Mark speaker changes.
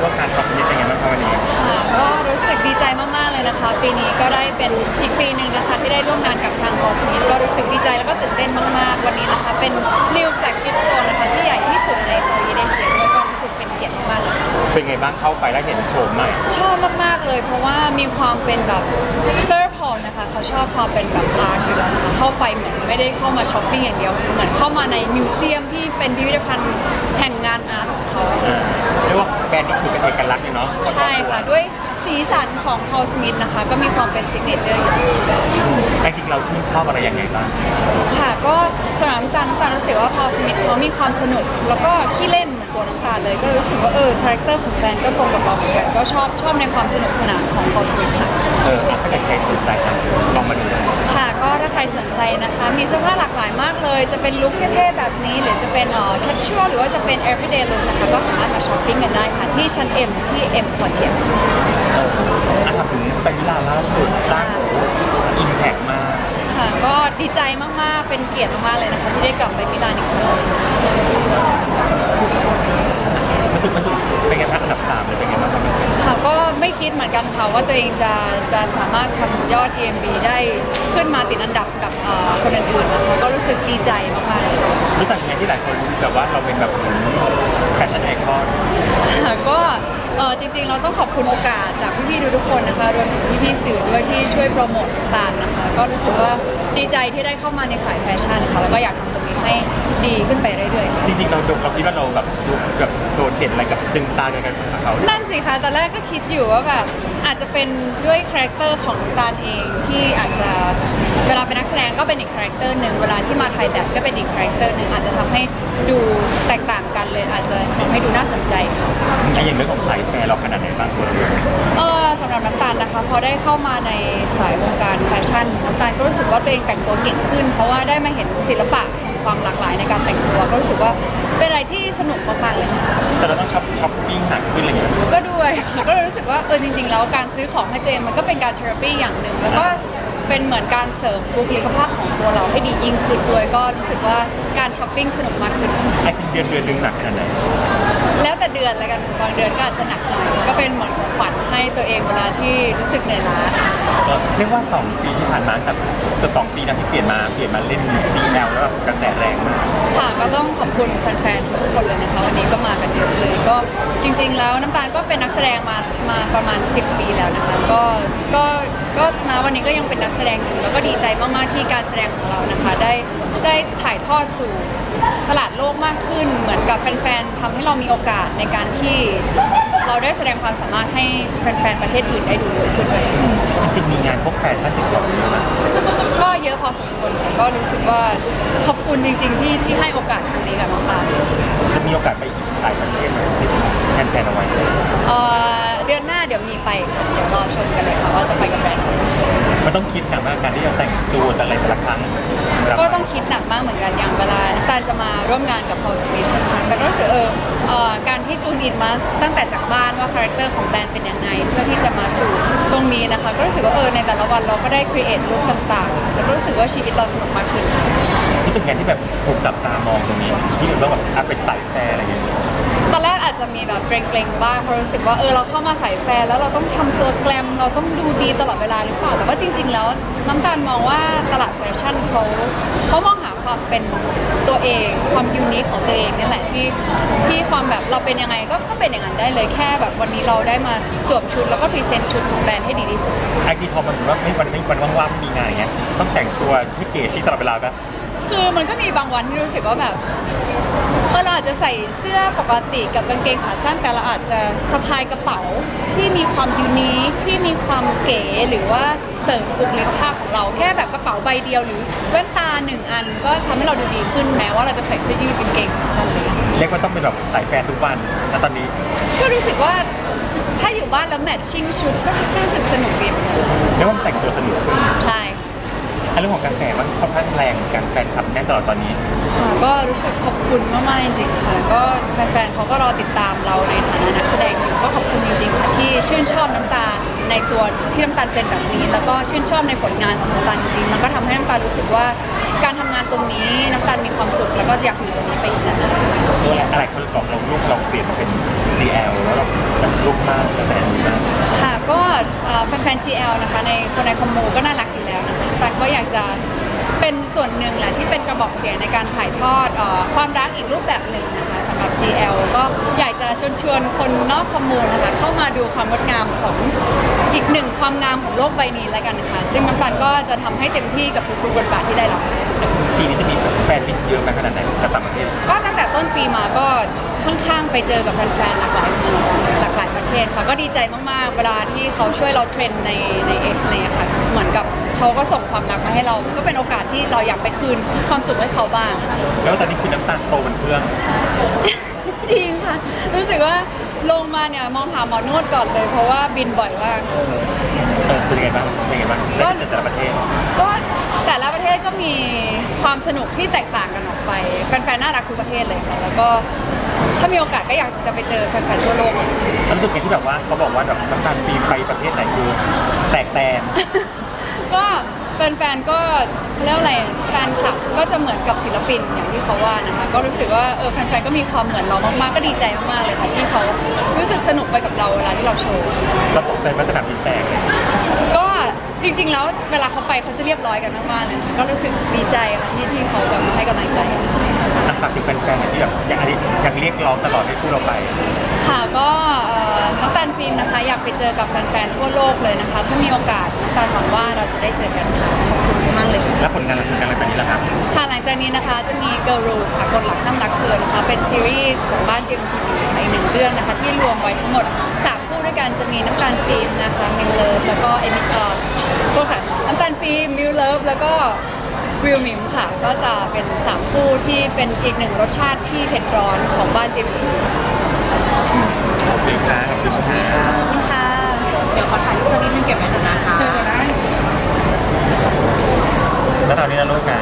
Speaker 1: ร่วมงานคอสมิธเป็นไงบ้างครับวันนี้
Speaker 2: ค่ะก็รู้สึกดีใจมาก ๆ เลยนะคะ ปีนี้ก็ได้เป็นอีกปีหนึ่งนะคะที่ได้ร่วมงานกับทาง o s m i t ก็รู้สึกดีใจแล้วก็ตื่นเต้นมาก ๆ วันนี้นะคะ เป็น new flagship store นะคะที่ใหญ่ที่สุดใน Southeast Asia ด้วยก็รู้สึกเป็นเกียรติมากๆเลยค่ะ
Speaker 1: เป็นไงบ้างเข้าไปแล้วเห็นโฉมใหม่
Speaker 2: ชอบมาก ๆ เลย เพราะว่ามีความเป็นแบบเซอร์พอลนะคะเขาชอบความเป็นแบบอาร์ตอยู่แล้วนะคะเข้าไปเหมือนไม่ได้เข้ามาช้อปปิ้งอย่างเดียว เหมือนเข้ามาในมิวเซียมที่เป็นพิพิธภัณฑ์แห่งงานอาร์ตของเขา
Speaker 1: เรียกว่า แบรนด์ที่คือเป็นเอกลักษณ์เลยเนาะ
Speaker 2: ใช่ค่ะด้วย สีสันของ Paul Smith นะคะ ก็มีความเป็น signature อยู่
Speaker 1: แต่จริงๆเราชื่นชอบอะไรยังไงบ้าง
Speaker 2: ค่ะ ก็สำหรับน้ำตาลน้ำตาลรู้สึกว่า Paul Smith เขามีความสนุก แล้วก็ขี้เล่นเหมือนตัวน้ำตาลเลย ก็รู้สึกว่าเออคาแรคเตอร์ของแบรนด์ก็ตรงกับเราเหมือนกันก็ชอบชอบในความสนุกสนานของ Paul Smith ค่ะ
Speaker 1: เอออะถ้าเกิดใครสนใจนะลองมาดู
Speaker 2: ค่ะก็ถ้าใครสนใจนะคะ มีเสื้อผ้าหลากหลายมากเลย จะเป็นลุคเท่ๆแบบนี้ หรือจะเป็นเอ่อ casual หรือว่าจะเป็น everyday look นะคะ ก็สามารถมาช้อปปิ้งกันได้ค่ะ ที่ชั้น M ที่ M Quartier
Speaker 1: เออ อะถามถึงไปมิลานล่าสุดสร้างอิมแพกมาก
Speaker 2: ค่ะก็ดีใจมาก ๆ เป็นเกียรติมาก ๆ เลยนะคะ ที่ได้กลับไปมิลานอีกครั้ง
Speaker 1: มันถึงมันถึงเป็นไงบ้างอันดับสามเลยเป็นไงบ้างความรู้สึก
Speaker 2: ค่ะก็ไม่คิดเหมือนกันค่ะว่าตัวเองจะจะสามารถทำยอด EMB ได้ขึ้นมาติดอันดับกับเอ่อคนอื่นๆนะคะก็รู้สึกดีใจมากๆเลยค่ะ
Speaker 1: รู้สึกยังไงที่หลายคนแบบว่าเราเป็นแบบเหมือนแฟชั่นไอคอน
Speaker 2: ค่ะก็เออจริงๆ เราต้องขอบคุณโอกาสจากพี่ๆทุกๆคนนะคะรวมถึงพี่ๆสื่อด้วยที่ช่วยโปรโมทต่างๆนะคะ ก็รู้สึกว่าดีใจที่ได้เข้ามาในสายแฟชั่นค่ะแล้วก็อยากทำตรงนี้ให้ดีขึ้นไปเรื่อยๆค่ะ
Speaker 1: จริงๆเราดูเราคิดว่าเราแบบดูแบบโดดเด่นอะไรกับดึงตากันกับเขา
Speaker 2: นั่นสิคะตอนแรกก็คิดอยู่ว่าแบบอาจจะเป็นด้วยคาแรคเตอร์ของตานเองที่อาจจะเวลาเป็นนักแสดงก็เป็นอีกคาแรคเตอร์หนึ่งเวลาที่มาถ่ายแบบก็เป็นอีกคาแรคเตอร์หนึ่งอาจจะทำให้ดูแตกต่างกันเลยอาจจะทำให้ดูน่าสนใจค่ะ
Speaker 1: ไอ้อย่างเรื่องของสายแฟร์เราขนาดไหน
Speaker 2: พอได้เข้ามาในสายวงการแฟชั่นน้ำตาลก็รู้สึกว่าตัวเองแต่งตัวเก่งขึ้น เพราะว่าได้มาเห็นศิลปะแห่งความหลากหลายในการแต่งตัวก็รู้สึกว่าเป็นอะไรที่สนุกมากๆเลยค่ะ
Speaker 1: แต่เราต้องช้อปช้อปปิ้งหนักขึ้นอะไรอย่างเงี้ย
Speaker 2: ก็ด้วยค่ะก็เลยรู้สึกว่าเออจริง ๆ แล้วการซื้อของให้ตัวเองมันก็เป็นการเทอราปีอย่างหนึ่งแล้วก็เป็นเหมือนการเสริมบุคลิกภาพของตัวเราให้ดียิ่งขึ้นด้วยก็รู้สึกว่าการช้อปปิ้งสนุกมากขึ้น
Speaker 1: ไอ้จริงเดือนเดือนหนึงหนักขนาดไหน
Speaker 2: แล้วแต่เดือนแล้วกันบางเดือนก็อาจจะหนักหน่อยก็เป็นเหมือนของขวัญให้ตัวเองเวลาที่รู้สึกเหนื่อยล้า
Speaker 1: ก็เรียกว่า 2 ปีที่ผ่านมาแต่เกือบ2ปีนะที่เปลี่ยนมาเปลี่ยนมาเล่น GL แล้วแบบกระแสแรงมาก
Speaker 2: ค่ะก็ต้องขอบคุณแฟนๆทุกคนเลยนะคะวันนี้ก็มากันเยอะเลยก็จริง ๆ แล้วน้ำตาลก็เป็นนักแสดงมามาประมาณ 10 ปีแล้วนะคะก็ก็ก็นะวันนี้ก็ยังเป็นนักแสดงอยู่แล้วก็ดีใจมากๆที่การแสดงของเรานะคะได้ ได้ถ่ายทอดสู่ตลาดโลกมากขึ้น เหมือนกับแฟนๆทำให้เรามีโอกาสในการที่เราได้แสดงความสามารถให้แฟนๆประเทศอื่นได้ดูเยอะขึ้นด้วย
Speaker 1: จริงๆมีงานพวกแฟชั่นติดต่อเยอะนะ
Speaker 2: ก็เยอะพอสมควรค่ะก็รู้สึกว่าขอบคุณจริง ๆ ที่ที่ให้โอกาสครั้งนี้กับน้องปาล์ม
Speaker 1: จะมีโอกาสไปอีกหลายประเทศไหม ที่แทนๆเอาไว้
Speaker 2: เอ่อเดือนหน้าเดี๋ยวมีไปค่ะเดี๋ยวรอชมกันเลยค่ะว่าจะไปกับแบรนด์อะไร
Speaker 1: มันต้องคิดหนักมากการที่จะแต่งตัวแต่อะไรแต่ละครั้งเวลา
Speaker 2: ก็ต้องคิดหนักมากเหมือนกันอย่างเวลาน้ำตาลจะมาร่วมงานกับ Paul Smith ใช่ไหมคะแต่ก็รู้สึกเออเอ่อการที่จูนอินมาตั้งแต่จากบ้านว่าคาแรคเตอร์ของแบรนด์เป็นยังไงเพื่อที่จะมาสู่ตรงนี้นะคะ ก็รู้สึกว่าเออในแต่ละวันเราก็ได้ครีเอทลุคต่างๆแต่ก็รู้สึกว่าชีวิตเราสนุกมากขึ้นค่ะ
Speaker 1: รู้สึกไงที่แบบถูกจับตามองตรงนี้ที่แบบว่าแบบอะเป็นสายแฟร์อะไรอย่างเงี้ย
Speaker 2: ตอนแรกอา จจะมีแบบเกรงๆบ้างเพราะรู้สึกว่าเออเราเข้ามาใส่แฟนแล้วเราต้องทำตัวแกลมเราต้องดูดีตลอดเวลาหรือเปล่าแต่ว่าจริง ๆ แล้วน้ำตาลมองว่าตลาดแฟชั่นเขาเขามองหาความเป็นตัวเองความยูนิคของตัวเองนี่แหละที่ที่ความแบบเราเป็นยังไงก็ก็เป็นอย่างนั้นได้เลยแค่แบบวันนี้เราได้มาสวมชุดแล้วก็พรีเซนต์ชุดของแบรนด์ให้ดีที่สุด
Speaker 1: ไอจีพอมันว่าไม่วันไม่วันว่างๆไม่มีงานอย่างเงี้ยต้องแต่งตัวให้เก๋ชิคตลอดเวลาปะ
Speaker 2: คือมันก็มีบางวันที่รู้สึกว่าแบบเอ อเราอาจจะใส่เสื้อปกติกับกางเกงขาสั้น แต่เราอาจจะสะพายกระเป๋าที่มีความยูนิคที่มีความเก๋หรือว่าเสริมบุคลิกภาพของเราแค่แบบกระเป๋าใบเดียวหรือแว่นตาหนึ่งอัน ก็ทำให้เราดูดีขึ้นแม้ว่าเราจะใส่เสื้อยืดกางเกงขาสั้นเลย
Speaker 1: เรียกว่าต้องเป็นแบบสายแฟร์ทุกวันนะตอนนี้
Speaker 2: ก็รู้สึกว่าถ้าอยู่บ้านแล้วแมทชิ่งชุดก็ก็รู้สึกสนุกดีเหมือนกัน
Speaker 1: เรียกว่ามันแต่งตัวสนุกขึ้น
Speaker 2: ใช่
Speaker 1: อันเรื่องของกระแสมันค่อนข้างแรงเหมือนกันแฟนคลับแน่นตลอดตอนนี้
Speaker 2: ก็รู้สึกขอบคุณมากๆจริงๆค่ะ ก็แฟนๆเขาก็รอติดตามเราในฐานะนักแสดงอยู่ก็ขอบคุณจริงๆค่ะที่ชื่นชอบน้ำตาในตัวที่น้ำตาลเป็นแบบนี้ แล้วก็ชื่นชอบในผลงานของน้ำตาลจริงๆมันก็ทำให้น้ำตาลรู้สึกว่า การทำงานตรงนี้น้ำตาลมีความสุขแล้วก็อยากอยู่ตรงนี้ไปอีกนานๆ
Speaker 1: อะไรเขาบอกเราลูกเราเปลี่ยนมาเป็น GL แล้วเราแบบลูกมากกระแสดีมาก
Speaker 2: ค่ะก็แฟนๆ GL นะคะในคนในคอมมูก็น่ารักอยู่แล้วนะคะตัก็อยากจะ เป็นส่วนหนึ่งแหละที่เป็นกระบอกเสียงในการถ่ายทอดออความรักอีกรูปแบบหนึ่งนะคะสำหรับ GL ก็อยากจะชวนชวนคนนอกคอมมูนะคะเข้ามาดูความงดงามของอีกหนึ่งความงามของโลกใบนี้แล้วกันนะคะซึ่งน้ำตาลก็จะทำให้เต็มที่กับทุกๆบทบาทที่ได้รับ
Speaker 1: ปีนี้จะมีแฟนมิตรเยอะไหมขนาดไหนกับต่างประเทศ
Speaker 2: ก็ตั้งแต่ต้นปีมาก็ค่อนข้างไปเจอกับแฟนๆหลากหลายเมืองหลากหลายประเทศค่ะก็ดีใจมากๆ เวลาที่เขาช่วยเราเทรนในในเอ็กซ์เลยค่ะ เหมือนกับเขาก็ส่งความรักมาให้เรา ก็เป็นโอกาสที่เราอยากไปคืนความสุขให้เขาบ้างค่ะ
Speaker 1: แล้วตอนนี้คือน้ำตาลโตเป็นเพื่อน
Speaker 2: จริงค่ะ รู้สึกว่าลงมาเนี่ยมองหาหมอนวดก่อนเลย เพราะว่าบินบ่อยมาก
Speaker 1: เออเป็นยังไงบ้างเป็นยังไงบ้าง
Speaker 2: ก็
Speaker 1: ได้เจอแต่ละประเทศ
Speaker 2: ก็แต่ละ ประเทศก็มีความสนุกที่แตกต่างกันออกไปแฟนๆน่ารักทุกประเทศเลยค่ะแล้วก็ถ้ามีโอกาสก็อยากจะไปเจอแฟนๆทั่วโลก
Speaker 1: แล้วรู้สึกไงที่แบบว่าเขาบอกว่าแบบน้ำตาลฟิล์มไปประเทศไหนคือแตกแตน
Speaker 2: ก็แฟนๆก็เขาเรียกว่าอะไรแฟนคลับก็จะเหมือนกับศิลปินอย่างที่เขาว่านะคะ ก็รู้สึกว่าเออแฟนๆก็มีความเหมือนเรามากๆก็ดีใจมากๆเลยค่ะที่เขารู้สึกสนุกไปกับเราเวลาที่เราโชว์
Speaker 1: เราตกใจไหมาสนามบินแตกเลย
Speaker 2: ก็ จริง ๆ แล้วเวลาเขาไปเขาจะเรียบร้อยกันมากๆเลยค่ะก็รู้สึกดีใจค่ะที่ที่เขาแบบให้กำลังใจ
Speaker 1: อะฝากถึงแฟนๆที่แบบอยากอยากเรียกร้องตลอดให้คู่เราไป
Speaker 2: ค่ะก็เอ่อน้ำตาลฟิล์มนะคะ อยากไปเจอกับแฟนๆทั่วโลกเลยนะคะ ถ้ามีโอกาสน้ำตาลหวังว่าเราจะได้เจอกันค่ะขอบคุณมากเลยค่ะ
Speaker 1: แล้วผลงานผลงานหลังจากนี้ล่ะครับ
Speaker 2: ค่ะหลังจากนี้นะคะจะมี Girl Rules ค่ะกฎหลักห้ามรักเธอนะคะ เป็นซีรีส์ของบ้าน GMTV ค่ะอีกหนึ่งเรื่องนะคะ ที่รวมไว้ทั้งหมด3คู่ ด้วยกันจะมีน้ำตาลฟิล์มนะคะมิวเลิฟแล้วก็เอมิเออโทษค่ะน้ำตาลฟิล์มมิวเลิฟแล้วก็วิวมิมค่ะ ก็จะเป็น3คู่ที่เป็นอีกหนึ่งรสชาติที่เผ็ดร้อนของบ้าน GMTV ค่ะ
Speaker 1: โอเคครับขอบคุณครับ
Speaker 2: ขอบคุณค่ะ
Speaker 3: เดี๋ยวขอถ่ายรูปสักนิดนึงเก็บไว้หน่อยนะคะ
Speaker 1: แล้วตอนนี้นะลูกนะ